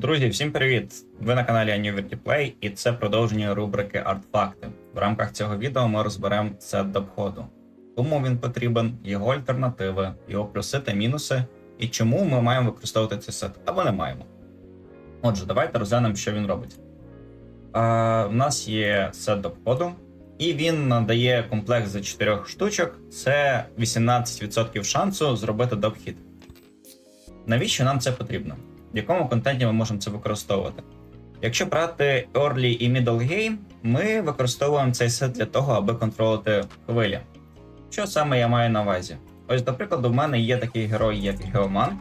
Друзі, всім привіт! Ви на каналі Annuity Play і це продовження рубрики Артфакти. В рамках цього відео ми розберемо сет до входу. Кому він потрібен, його альтернативи, його плюси та мінуси, і чому ми маємо використовувати цей сет, або не маємо. Отже, давайте розглянемо, що він робить. А, у нас є сет до входу, і він надає комплект за 4 штучок. Це 18% шансу зробити довхід. Навіщо нам це потрібно? В якому контенті ми можемо це використовувати? Якщо брати early і middle game, ми використовуємо цей сет для того, аби контролити хвилі. Що саме я маю на увазі? Ось, до прикладу, в мене є такий герой, як Геоман.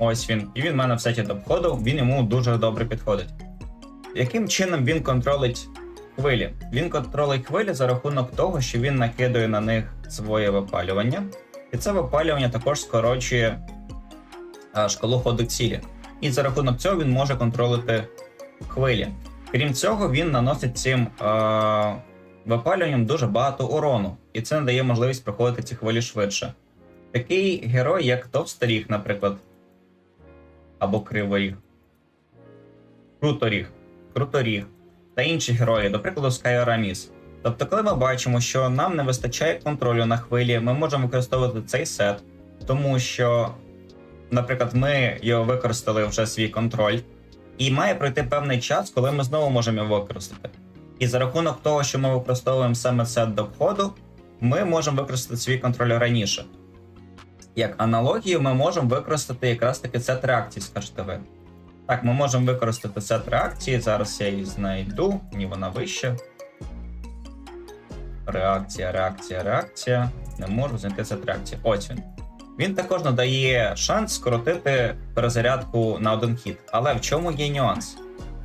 Ось він. І він в мене в сеті до він йому дуже добре підходить. Яким чином він контролить хвилі? Він контролить хвилі за рахунок того, що він накидує на них своє випалювання. І це випалювання також скорочує шкалу ходу цілі. І за рахунок цього він може контролити хвилі. Крім цього, він наносить цим а, випалюванням дуже багато урону, і це надає можливість проходити ці хвилі швидше. Такий герой, як Товсторіг, наприклад, або Криворіг, Круторіг, Круторіг та інші герої, до прикладу, Скайораміс. Тобто, коли ми бачимо, що нам не вистачає контролю на хвилі, ми можемо використовувати цей сет, тому що, наприклад, ми його використали вже свій контроль, і має пройти певний час, коли ми знову можемо його використати. І за рахунок того, що ми використовуємо саме сет до входу, ми можемо використати свій контроль раніше. Як аналогію, ми можемо використати якраз таки сет реакцій, скажете ви. Так, ми можемо використати сет реакції. Зараз я її знайду, ні, вона вища. Реакція, реакція, реакція. Не можу знайти сет реакції. Ось він. Він також надає шанс скоротити перезарядку на один хід. Але в чому є нюанс?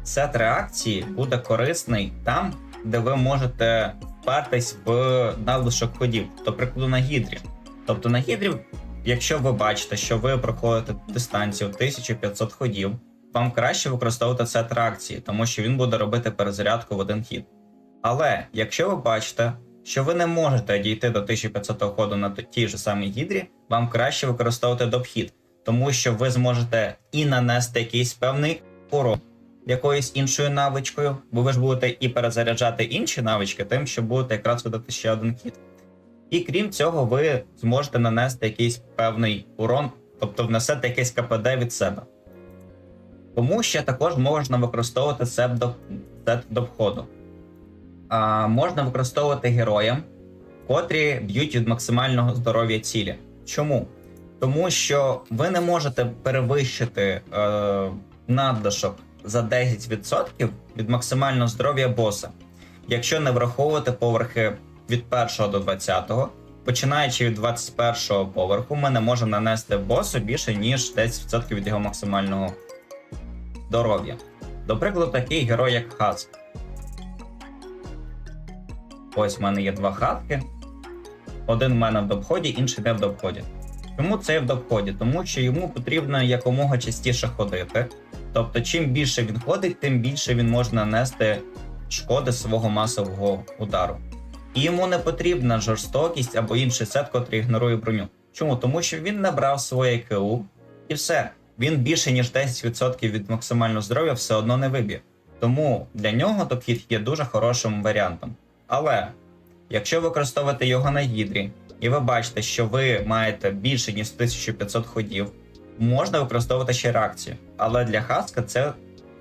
Сет реакції буде корисний там, де ви можете впертись в надлишок ходів, до прикладу на гідрі. Тобто на гідрі, якщо ви бачите, що ви проходите дистанцію 1500 ходів, вам краще використовувати сет реакції, тому що він буде робити перезарядку в один хід. Але якщо ви бачите, що ви не можете дійти до 1500 ходу на тій же самій гідрі, вам краще використовувати добхід, тому що ви зможете і нанести якийсь певний урон якоюсь іншою навичкою, бо ви ж будете і перезаряджати інші навички, тим, що будете якраз видати ще один хід. І крім цього, ви зможете нанести якийсь певний урон, тобто внесете якесь КПД від себе. Тому ще також можна використовувати сет до входу. А, можна використовувати героям, котрі б'ють від максимального здоров'я цілі. Чому? Тому що ви не можете перевищити е, надлишок за 10% від максимального здоров'я боса, якщо не враховувати поверхи від 1 до 20, починаючи від 21 поверху, ми не можемо нанести босу більше, ніж 10% від його максимального здоров'я. До прикладу, такий герой, як Хаск. Ось в мене є два хатки. Один в мене в доході, інший не в доході. Чому це в доході? Тому що йому потрібно якомога частіше ходити. Тобто, чим більше він ходить, тим більше він може нанести шкоди свого масового удару. І йому не потрібна жорстокість або інший сет, котрий ігнорує броню. Чому? Тому що він набрав своє КУ і все. Він більше ніж 10% від максимального здоров'я все одно не виб'є. Тому для нього топхід є дуже хорошим варіантом. Але якщо використовувати його на гідрі, і ви бачите, що ви маєте більше ніж 1500 ходів, можна використовувати ще реакцію. Але для хаска це,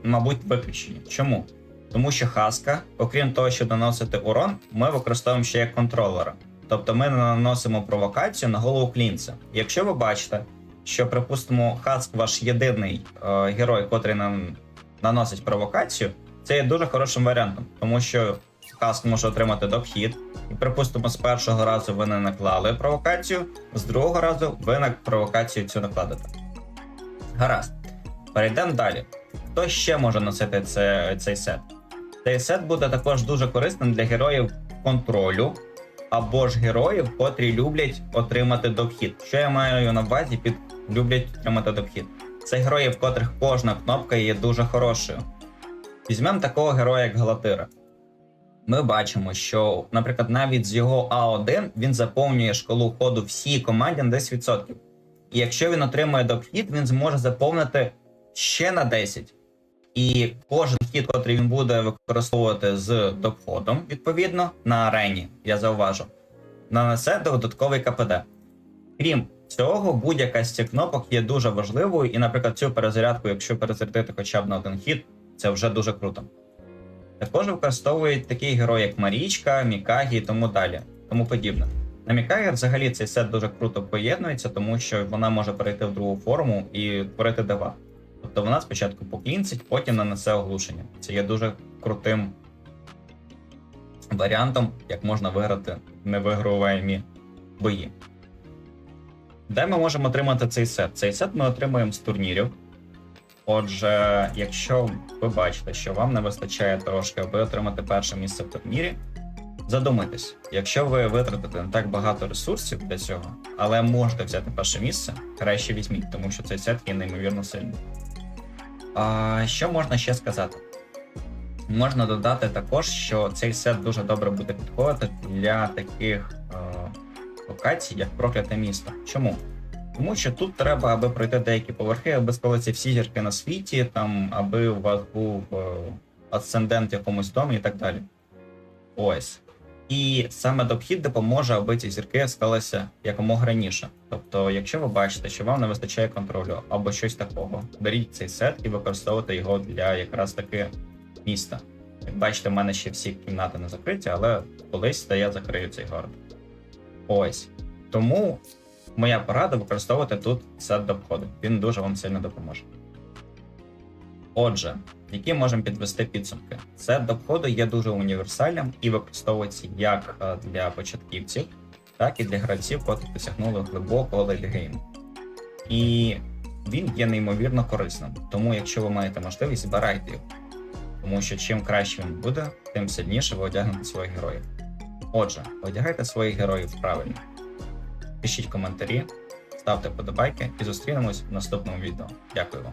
мабуть, виключення. Чому? Тому що хаска, окрім того, що наносити урон, ми використовуємо ще як контролера. Тобто ми наносимо провокацію на голову клінця. Якщо ви бачите, що, припустимо, хаск ваш єдиний е, герой, котрий нам наносить провокацію, це є дуже хорошим варіантом, тому що хаск може отримати дохід, і, припустимо, з першого разу ви не наклали провокацію, з другого разу ви на провокацію цю накладете. Гаразд. Перейдемо далі. Хто ще може носити це, цей сет? Цей сет буде також дуже корисним для героїв контролю або ж героїв, котрі люблять отримати дохід. Що я маю на увазі під люблять отримати дохід? Це герої, в котрих кожна кнопка є дуже хорошою. Візьмемо такого героя, як Галатира. Ми бачимо, що, наприклад, навіть з його А1 він заповнює шкалу ходу всій команді на 10%. І якщо він отримує дохід, він зможе заповнити ще на 10. І кожен хід, котрий він буде використовувати з доходом, відповідно, на арені, я зауважу, нанесе додатковий КПД. Крім цього, будь-яка з цих кнопок є дуже важливою, і, наприклад, цю перезарядку, якщо перезарядити хоча б на один хід, це вже дуже круто. Також використовують такі герої, як Марічка, Мікагі і тому далі, тому подібне. На Мікагі взагалі цей сет дуже круто поєднується, тому що вона може перейти в другу форму і творити дива. Тобто вона спочатку поклінцить, потім нанесе оглушення. Це є дуже крутим варіантом, як можна виграти невиграваємі бої. Де ми можемо отримати цей сет? Цей сет ми отримуємо з турнірів. Отже, якщо ви бачите, що вам не вистачає трошки, аби отримати перше місце в турнірі, задумайтесь, якщо ви витратите не так багато ресурсів для цього, але можете взяти перше місце, краще візьміть, тому що цей сет є неймовірно сильний. А що можна ще сказати? Можна додати також, що цей сет дуже добре буде підходити для таких е, локацій, як прокляте місто. Чому? Тому що тут треба, аби пройти деякі поверхи, аби склалися всі зірки на світі, там, аби у вас був е, асцендент в якомусь домі і так далі. Ось. І саме дохід допоможе, аби ці зірки склалися якомога раніше. Тобто, якщо ви бачите, що вам не вистачає контролю або щось такого, беріть цей сет і використовуйте його для якраз таки міста. Як бачите, в мене ще всі кімнати не закриті, але колись та я закрию цей город. Ось. Тому моя порада використовувати тут сет до входу. Він дуже вам сильно допоможе. Отже, які можемо підвести підсумки? Сет до входу є дуже універсальним і використовується як е, для початківців, так і для гравців, котрі досягнули глибокого лейтгейму. І він є неймовірно корисним. Тому, якщо ви маєте можливість, збирайте його. Тому що чим краще він буде, тим сильніше ви одягнете своїх героїв. Отже, одягайте своїх героїв правильно. Пишіть коментарі, ставте подобайки і зустрінемось в наступному відео. Дякую вам.